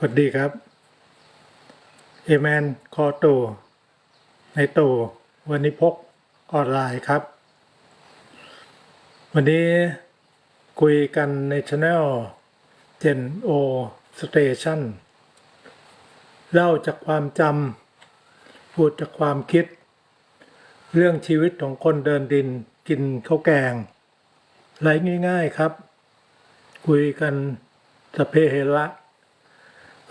สวัสดีครับ เอแมนคอโต ในโตวันนี้พกออนไลน์ครับ วันนี้คุยกันในช anel Gen O Station เล่าจากความจำพูดจากความคิด เรื่องชีวิตของคนเดินดินกินข้าวแกงไรง่าย ๆครับ คุยกันสเพเหระ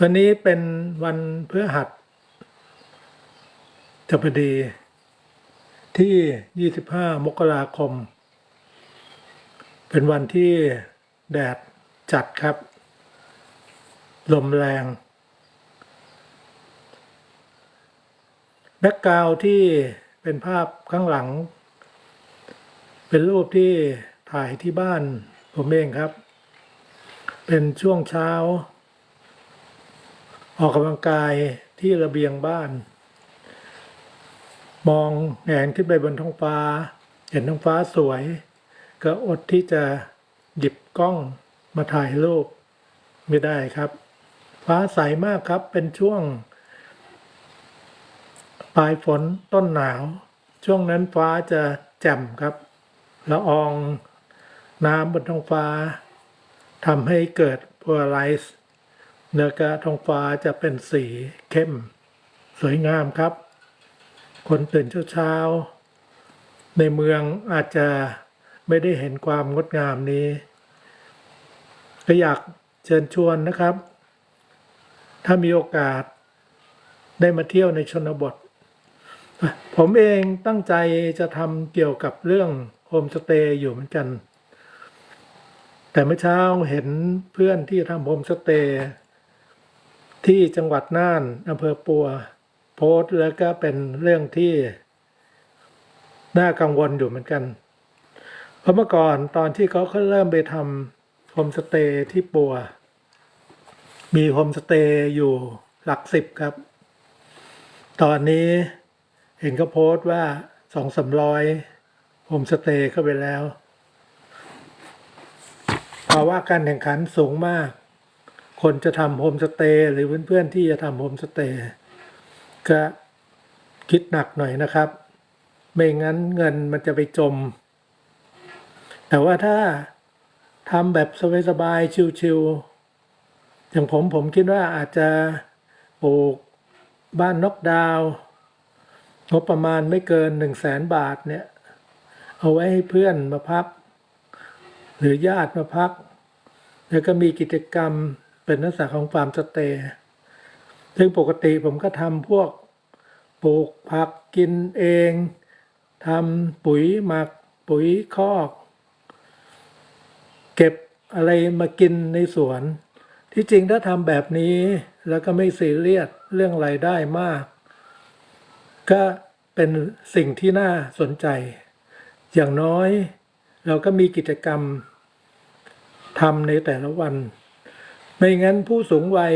วันนี้เป็นวันพฤหัสจบดี ที่ 25 มกราคม เป็นวันที่แดดจัดครับ ลมแรง แบ็กกราวที่เป็นภาพข้างหลัง เป็นรูปที่ถ่ายที่บ้านผมเองครับ เป็นช่วงเช้า ออกกำลังกายที่ระเบียงบ้าน มองแหงขึ้นไปบนท้องฟ้า เห็นท้องฟ้าสวย ก็อดที่จะหยิบกล้องมาถ่ายรูปไม่ได้ครับ ฟ้าใสมากครับเป็นช่วง ปลายฝนต้นหนาว ช่วงนั้นฟ้าจะแจ่มครับละอองน้ำบนท้องฟ้าทำให้เกิด polarize เนื้อก ระท้องฟ้าจะเป็นสีเข้ม สวยงามครับ คนตื่นเช้าๆในเมืองอาจจะไม่ได้เห็นความงดงามนี้ ก็อยากเชิญชวนนะครับ ถ้ามีโอกาสได้มาเที่ยวในชนบท ผมเองตั้งใจจะทำเกี่ยวกับเรื่องโฮมสเตย์อยู่เหมือนกัน แต่เมื่อเช้าเห็นเพื่อนที่ทำโฮมสเตย์ ที่จังหวัดน่านอำเภอปัว โพสต์แล้วก็เป็นเรื่องที่ น่ากังวลอยู่เหมือนกัน เพราะเมื่อก่อนตอนที่เขาเริ่มไปทำโฮมสเตย์ที่ปัว มีโฮมสเตย์อยู่หลักสิบครับ ตอนนี้เห็นเขาโพสต์ว่าสองสามร้อยโฮมสเตย์เข้าไปแล้วภาวะการแข่งขันสูงมาก คนจะทำโฮมสเตย์หรือเพื่อนๆที่จะทำโฮมสเตย์ก็คิดหนักหน่อยนะครับ ไม่งั้นเงินมันจะไปจม แต่ว่าถ้าทำแบบสบายๆชิวๆอย่างผมผมคิดว่าอาจจะปลูกบ้านนอกดาวงบประมาณไม่เกินหนึ่งแสนบาทเนี่ย เอาไว้ให้เพื่อนมาพัก หรือญาติมาพัก แล้วก็มีกิจกรรม เป็นลักษณะของฟาร์มสเตย์ซึ่งปกติผมก็ทำพวกปลูกผักกินเองทำปุ๋ยหมักปุ๋ยคอก เก็บอะไรมากินในสวน ที่จริงถ้าทำแบบนี้แล้วก็ไม่ซีเรียสเรื่องไรายได้มาก ก็เป็นสิ่งที่น่าสนใจ อย่างน้อย เราก็มีกิจกรรมทำในแต่ละวัน ไม่งั้นผู้สูงวัย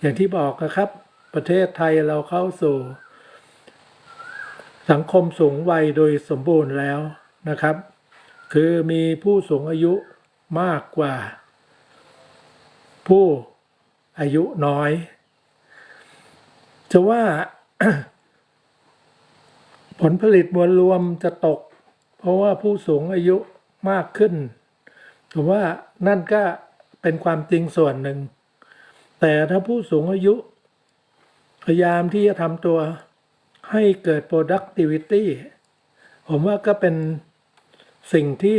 อย่างที่บอกนะครับ ประเทศไทยเราเข้าสู่ สังคมสูงวัยโดยสมบูรณ์แล้วนะครับ คือมีผู้สูงอายุมากกว่า ผู้อายุน้อย จะว่าผลผลิตมวลรวมจะตก เพราะว่าผู้สูงอายุมากขึ้นผมว่านั่นก็ เป็นความจริงส่วนหนึ่ง แต่ถ้าผู้สูงอายุ พยายามที่จะทำตัวให้เกิด productivity ผมว่าก็เป็นสิ่งที่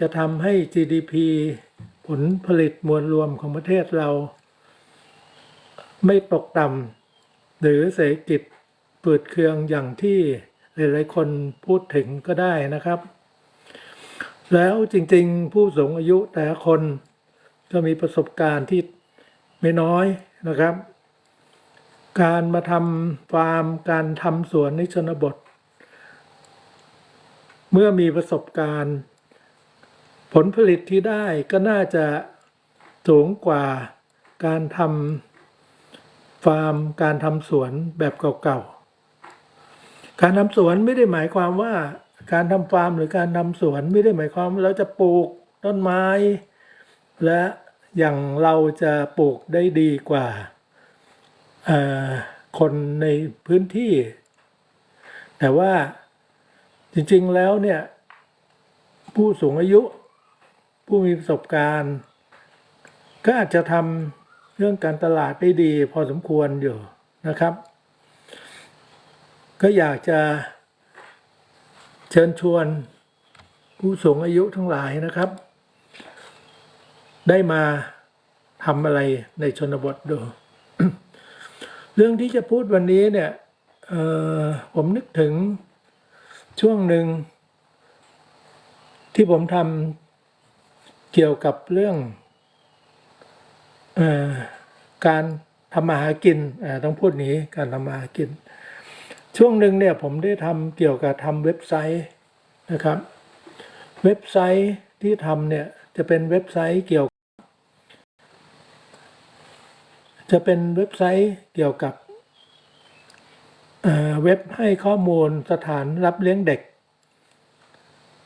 จะทำให้ GDP ผลผลิตมวลรวมของประเทศเรา ไม่ตกต่ำหรือเศรษฐกิจเปืดเครืองอย่างที่หลายๆคนพูดถึงก็ได้นะครับ แล้วจริงๆ ผู้สูงอายุแต่ละคน ก็มีประสบการณ์ที่ไม่น้อยนะครับ การมาทำฟาร์มการทำสวนในชนบท เมื่อมีประสบการณ์ ผลผลิตที่ได้ก็น่าจะสูงกว่าการทำฟาร์มการทำสวนแบบเก่าๆ การทำสวนไม่ได้หมายความว่าการทำฟาร์มหรือการทำสวนไม่ได้หมายความว่าเราจะปลูกต้นไม้ และอย่างเราจะปลูกได้ดีกว่าคนในพื้นที่ แต่ว่าจริงๆแล้วเนี่ย ผู้สูงอายุ ผู้มีประสบการณ์ ก็อาจจะทำเรื่องการตลาดได้ดี พอสมควรอยู่นะครับ ก็อยากจะเชิญชวนผู้สูงอายุทั้งหลายนะครับ ได้มาทำอะไรในชนบทดู เรื่องที่จะพูดวันนี้เนี่ยผมนึกถึงช่วงหนึ่ง ที่ผมทำเกี่ยวกับเรื่องออการทำมาหากินต้องพูดนี้การทำมาหากิน ช่วงหนึ่งเนี่ยผมได้ทำเกี่ยวกับทำเว็บไซต์นะครับ เว็บไซต์ที่ทำเนี่ยจะเป็นเว็บไซต์เกี่ยว จะเป็นเว็บไซต์เกี่ยวกับเเว็บให้ข้อมูลสถานรับเลี้ยงเด็ก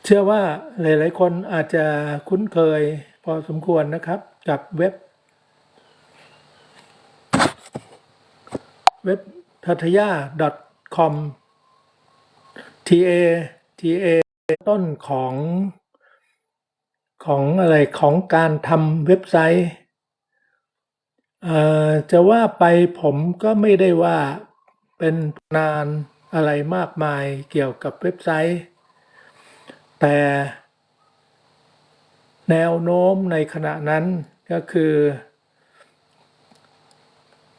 เชื่อว่าหลาย ๆ คนอาจจะคุ้นเคยพอสมควรนะครับกับเว็บ เว็บทัทยา .com t a t a ต้นของของอะไรของการทำเว็บไซต์ จะว่าไปผมก็ไม่ได้ว่าเป็นนานอะไรมากมายเกี่ยวกับเว็บไซต์ แต่แนวโน้มในขณะนั้นก็คือ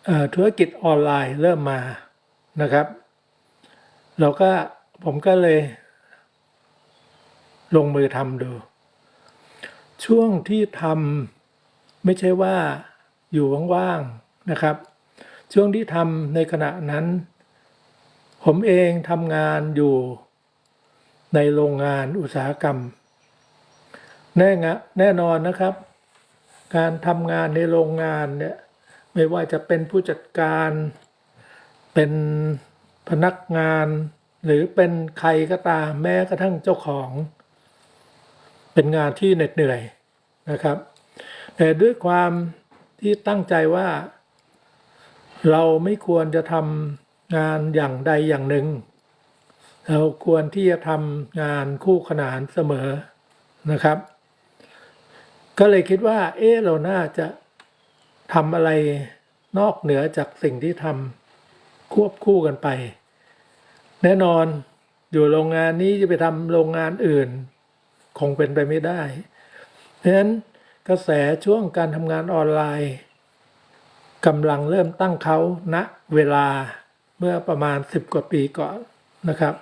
อธุรกิจออนไลน์เริ่มมานะครับ เราก็ผมก็เลยลงมือทำดู ช่วงที่ทำไม่ใช่ว่า อยู่ว่างๆนะครับ ช่วงที่ทำในขณะนั้น ผมเองทำงานอยู่ในโรงงานอุตสาหกรรม แน่งะแน่นอนนะครับ การทำงานในโรงงานเนี่ยไม่ว่าจะเป็นผู้จัดการ เป็นพนักงาน หรือเป็นใครก็ตามแม้กระทั่งเจ้าของ เป็นงานที่เหน็ดเหนื่อยนะครับ แต่ด้วยความ ที่ตั้งใจว่า เราไม่ควรจะทำงานอย่างใดอย่างหนึ่ง เราควรที่จะทำงานคู่ขนานเสมอนะครับ ก็เลยคิดว่า เอ๊ะเราน่าจะทำอะไรนอกเหนือจากสิ่งที่ทำควบคู่กันไป แน่นอนอยู่โรงงานนี้จะไปทำโรงงานอื่น คงเป็นไปไม่ได้ เพราะฉะนั้น กระแสช่วงการทำงานออนไลน์กำลังเริ่มตั้งเขาณเวลาเมื่อประมาณ 10 กว่าปีก่อนนะครับ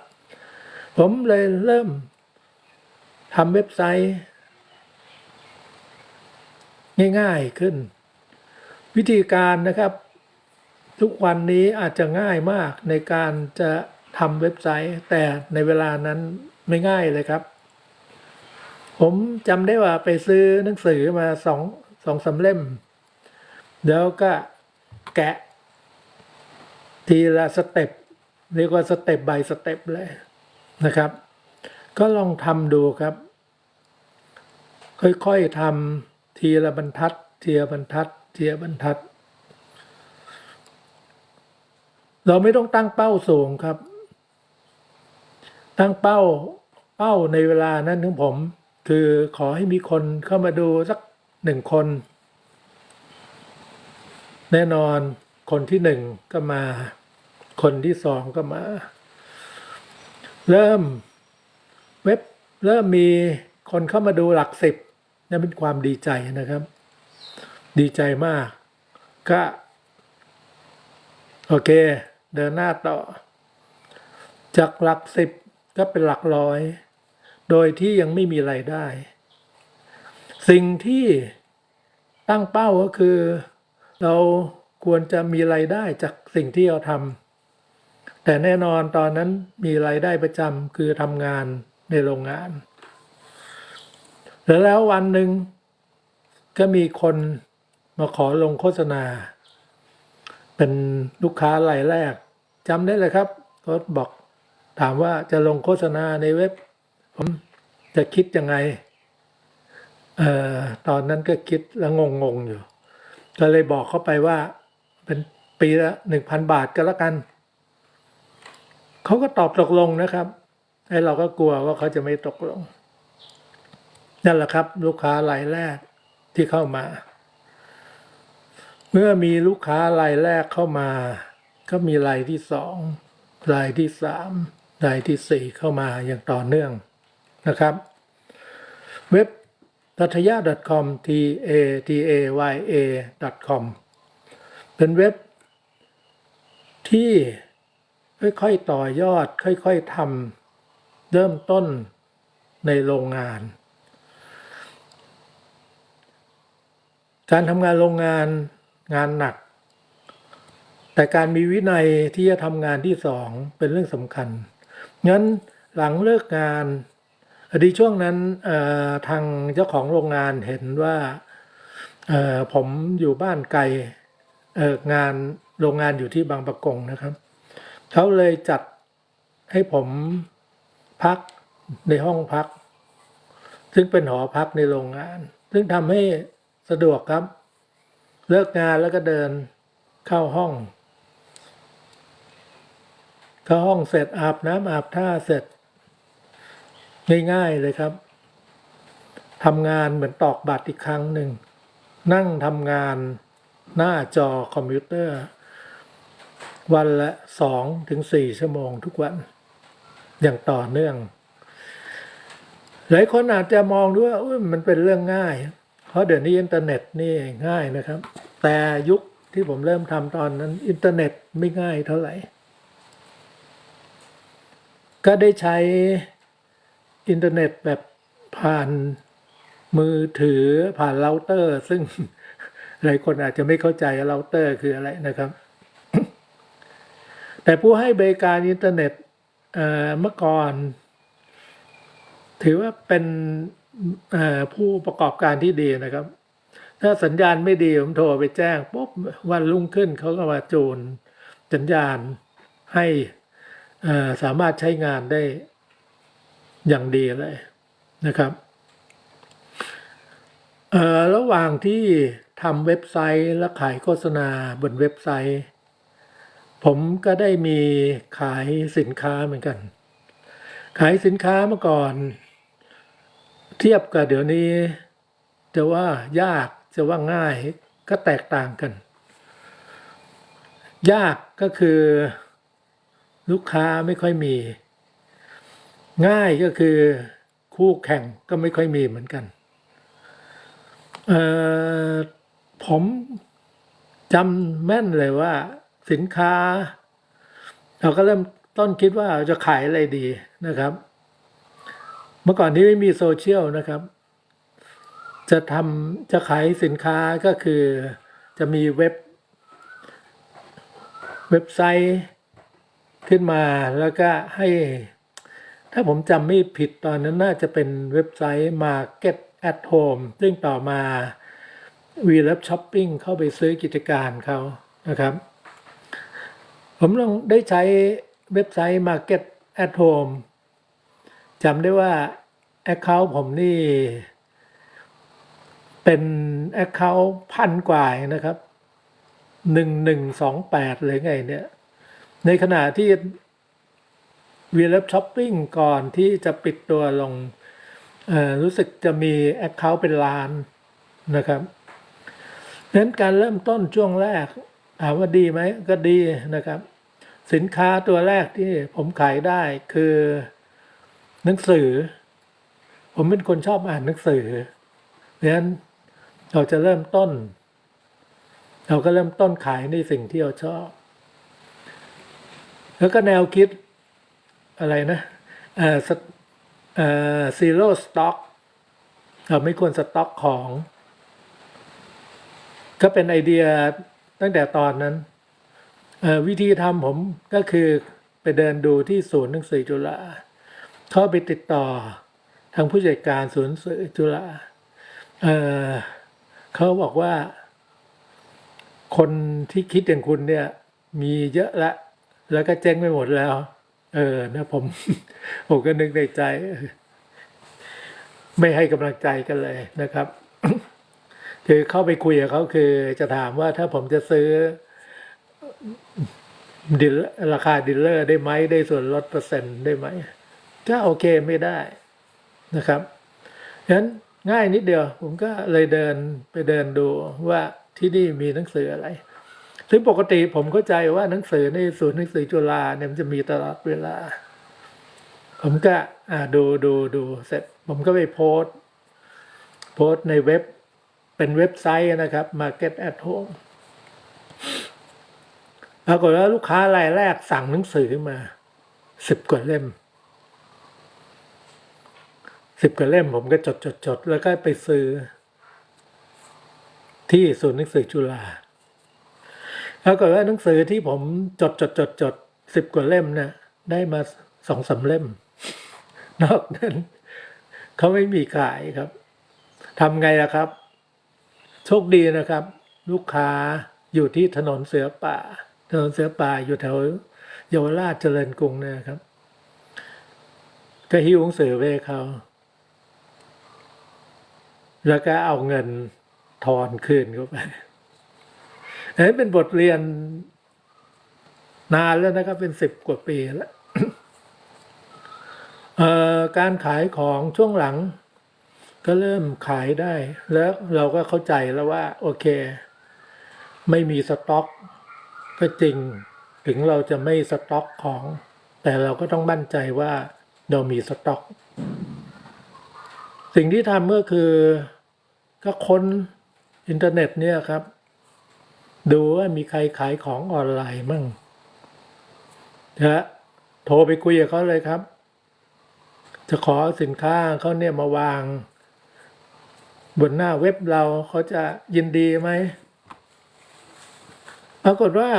ผมเลยเริ่มทำเว็บไซต์ ง่ายๆขึ้น วิธีการนะครับ ทุกวันนี้อาจจะง่ายมากในการจะทำเว็บไซต์ แต่ในเวลานั้นไม่ง่ายเลยครับ ผมจำได้ว่าไปซื้อหนังสือมาสองสองสาเล่ม แล้วก็แกะ ทีละสเต็ปเรียกว่าสเต็ป by สเต็ปเลยนะครับ ก็ลองทำดูครับ ค่อยๆทำทีละบรรทัด ทีละบรรทัด ทีละบรรทัด เราไม่ต้องตั้งเป้าสูงครับ ตั้งเป้าเป้าในเวลานั้นของผม คือขอให้มีคนเข้ามาดูสักหนึ่งคน แน่นอนคนที่หนึ่งก็มา คนที่สองก็มา เริ่มเว็บเริ่มมีคนเข้ามาดูหลักสิบนั่นเป็นความดีใจนะครับ ดีใจมาก ก็ โอเค เดินหน้าต่อ จากหลักสิบก็เป็นหลักร้อย โดยที่ยังไม่มีไรายได้ สิ่งที่ตั้งเป้าก็คือ เราควรจะมีไรายได้จากสิ่งที่เราทำแต่แน่นอนตอนนั้นมีไรายได้ประจำคือทำงานในโรงงาน แล้ววันหนึ่งก็มีคนมาขอลงโฆษณา เป็นลูกค้ารายแรกจำได้เลยครับเขาบอกถามว่าจะลงโฆษณาในเว็บ ผมจะคิดยังไงเอ่อตอนนั้นก็คิดแล้วงงๆอยู่ ก็เลยบอกเขาไปว่า เป็นปีละหนึ่งพันบาทก็แล้วกัน เขาก็ตอบตกลงนะครับไอ้เราก็กลัวว่าเขาจะไม่ตกลง นั่นแหละครับ ลูกค้ารายแรกที่เข้ามา เมื่อมีลูกค้ารายแรกเข้ามา ก็มีรายที่สองรายที่สามรายที่สี่เข้ามาอย่างต่อเนื่อง นะครับ เว็บ t a t y a com t a t a y a com เป็นเว็บที่ค่อยๆต่อยอด ค่อยๆทำเริ่มต้นในโรงงาน การทำงานโรงงานงานหนัก แต่การมีวินัยที่จะทำงานที่สองเป็นเรื่องสำคัญ งั้นหลังเลิกงาน อดีช่วงนั้นทางเจ้าของโรงงานเห็นว่าผมอยู่บ้านไกลงานโรงงานอยู่ที่บางประกงนะครับเขาเลยจัดให้ผมพักในห้องพัก ซึ่งเป็นหอพักในโรงงาน ซึ่งทำให้สะดวกครับ เลิกงานแล้วก็เดินเข้าห้องเข้าห้องเสร็จอาบน้ำอาบท่าเสร็จ ง่ายๆเลยครับทำงานเหมือนตอกบัตรอีกครั้งหนึ่ง นั่งทำงานหน้าจอคอมพิวเตอร์ วันละสองถึงสี่ชั่วโมงทุกวัน อย่างต่อเนื่อง หลายคนอาจจะมองด้วยว่ามันเป็นเรื่องง่าย เพราะเดี๋ยวนี้อินเทอร์เน็ตนี่ง่ายนะครับ แต่ยุคที่ผมเริ่มทำตอนนั้น อินเทอร์เน็ตไม่ง่ายเท่าไหร่ ก็ได้ใช้ อินเทอร์เน็ตแบบผ่านมือถือผ่านเราเตอร์ ซึ่งหลายคนอาจจะไม่เข้าใจเราเตอร์คืออะไรนะครับ แต่ผู้ให้บริการอินเทอร์เน็ตเมื่อก่อน ถือว่าเป็นผู้ประกอบการที่ดีนะครับ ถ้าสัญญาณไม่ดีผมโทรไปแจ้งปุ๊บวันรุ่งขึ้นเขาก็มาจูนสัญญาณให้สามารถใช้งานได้ อย่างดีเลยนะครับระหว่างที่ทำเว็บไซต์และขายโฆษณาบนเว็บไซต์ ผมก็ได้มีขายสินค้าเหมือนกัน ขายสินค้าเมื่อก่อน เทียบกับเดี๋ยวนี้ จะว่ายากจะว่าง่ายก็แตกต่างกัน ยากก็คือลูกค้าไม่ค่อยมี ง่ายก็คือคู่แข่งก็ไม่ค่อยมีเหมือนกัน ผมจำแม่นเลยว่าสินค้า เราก็เริ่มต้นคิดว่าจะขายอะไรดีนะครับ เมื่อก่อนที่ไม่มีโซเชียลนะครับ จะทำจะขายสินค้าก็คือจะมีเว็บ เว็บไซต์ขึ้นมาแล้วก็ให้ ถ้าผมจำไม่ผิดตอนนั้นน่าจะเป็นเว็บไซต์ Market at Home ซึ่งต่อมา v l o v e Shopping เข้าไปซื้อกิจการเขานะครับ ผมลองได้ใช้เว็บไซต์ Market at Home จำได้ว่า Account ผมนี่ เป็น Account พันกว่านะครับหนึ่งหนึ่งสองแปดเลยไงเนี่ย ในขณะที่ วีเล็บช้อปปิ้งก่อนที่จะปิดตัวลง รู้สึกจะมี Account เป็นล้านนะครับเน้นการเริ่มต้นช่วงแรกถามว่าดีไหมก็ดีนะครับ สินค้าตัวแรกที่ผมขายได้คือหนังสือ ผมเป็นคนชอบอ่านหนังสือเพราะฉะนั้นเราจะเริ่มต้น เราก็เริ่มต้นขายในสิ่งที่เราชอบ แล้วก็แนวคิด อะไรนะเอ่อสเอ่อ zero stock เราไม่ควรสต็อกของ ก็เป็นไอเดียตั้งแต่ตอนนั้นวิธีทำผมก็คือไปเดินดูที่ศูนย์หนังสือจุฬาเข้าไปติดต่อทางผู้จัดการศูนย์สือจุฬาเเขาบอกว่า คนที่คิดอย่างคุณเนี่ย มีเยอะละ แล้วก็เจ๊งไปหมดแล้ว เออนะผมผมก็นึกในใจ ไม่ให้กำลังใจกันเลยนะครับ คือเข้าไปคุยกับเขาคือจะถามว่าถ้าผมจะซื้อดิลราคาดิลเลอร์ได้ไหมได้ส่วนลดเปอร์เซ็นต์ได้ไหมก็โอเคไม่ได้นะครับฉะนั้นง่ายนิดเดียว ผมก็เลยเดินไปเดินดูว่าที่นี่มีหนังสืออะไร ซึ่งปกติผมเข้าใจว่าหนังสือในศูนย์หนังสือจุฬาเนี่ยมันจะมีตลอดเวลา ผมก็อ่าดูดูดูเสร็จ ผมก็ไปโพสต์โพสในเว็บเป็นเว็บไซต์นะครับ Market at Home ปรากฏว่าลูกค้ารายแรกสั่งหนังสือมาสิบกว่าเล่มสิบกว่าเล่มผมก็จดจดจดแล้วก็ไปซื้อที่ศูนย์หนังสือจุฬา ปรากฏว่าหนังสือที่ผมจดจดจดจดสิบกว่าเล่มเนี่ยได้มาสองสามเล่ม นอกนั้นเขาไม่มีขายครับทำไงล่ะครับ โชคดีนะครับ ลูกค้าอยู่ที่ถนนเสือป่า ถนนเสือป่าอยู่แถวเยาวราชเจริญกรุงนยครับก็หิ้วหนังสือไปเขาแล้วก็เอาเงินทอนคืนเข้าไป นนี้เป็นบทเรียนนานแล้วนะครับ เป็นสิบกว่าปีแล้วการขายของช่วงหลัง ก็เริ่มขายได้ แล้วเราก็เข้าใจแล้วว่า โอเค ไม่มีสต็อกก็จริง ถึงเราจะไม่สต็อกของ แต่เราก็ต้องมั่นใจว่าเรามีสต็อก สิ่งที่ทำก็คือ ก็ค้นอินเทอร์เน็ตเนี่ยครับ ดูว่ามีใครขายของออนไลน์มั่งนะโทรไปคุยกับเขาเลยครับ จะขอสินค้าเขาเนี่ยมาวาง บนหน้าเว็บเราเขาจะยินดีไหมปรากฏว่า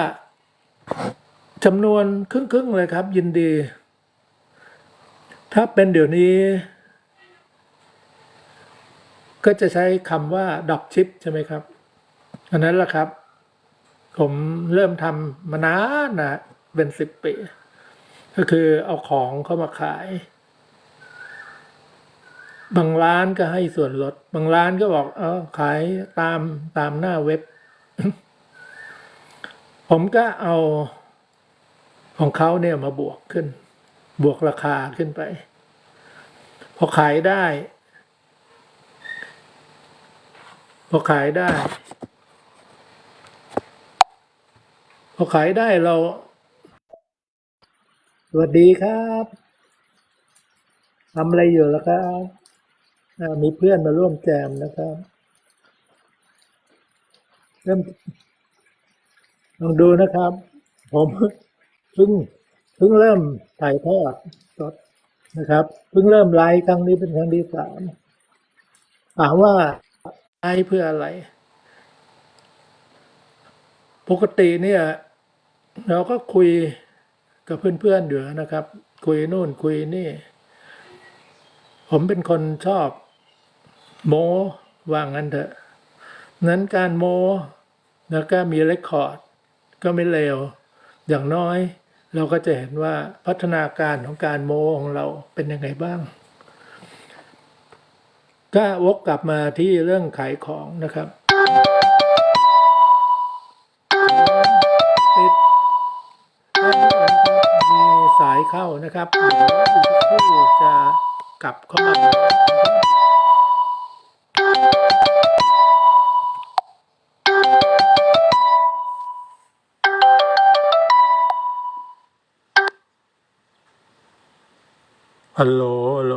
จำนวนครึ่งๆเลยครับ ยินดี ถ้าเป็นเดี๋ยวนี้ ก็จะใช้คำว่าดอกชิปใช่ไหมครับอันนั้นแหละครับ ผมเริ่มทำมานานนะเป็นสิบปี ก็คือเอาของเข้ามาขาย บางร้านก็ให้ส่วนลด บางร้านก็บอกเออขายตามตามหน้าเว็บ ผมก็เอาของเขาเนี่ยมาบวกขึ้น บวกราคาขึ้นไป พอขายได้ พอขายได้ พอขายได้เรา สวัสดีครับทำอะไรอยู่ล่ะครับมีเพื่อนมาร่วมแจมนะครับ เริ่มลองดูนะครับ ผมเพิ่งเพิ่งเริ่มถ่ายทอดสดนะครับเพิ่งเริ่มไลฟ์ครั้งนี้เป็นครั้งที่สามถามว่าไลฟ์เพื่ออะไร ปกติเนี่ย เราก็คุยกับเพื่อนๆอยู่นะครับ คุยนู่นคุยนี่ ผมเป็นคนชอบ โมว่างั้นเถอะนั้นการโมแล้วก็มีเรคคอร์ด ก็ไม่เลวอย่างน้อย เราก็จะเห็นว่าพัฒนาการของการโมของเราเป็นยังไงบ้าง ก็วกกลับมาที่เรื่องขายของนะครับ เข้านะครับเดี๋ยวคู่จะกลับเข้ามาฮัลโหลฮัลโหล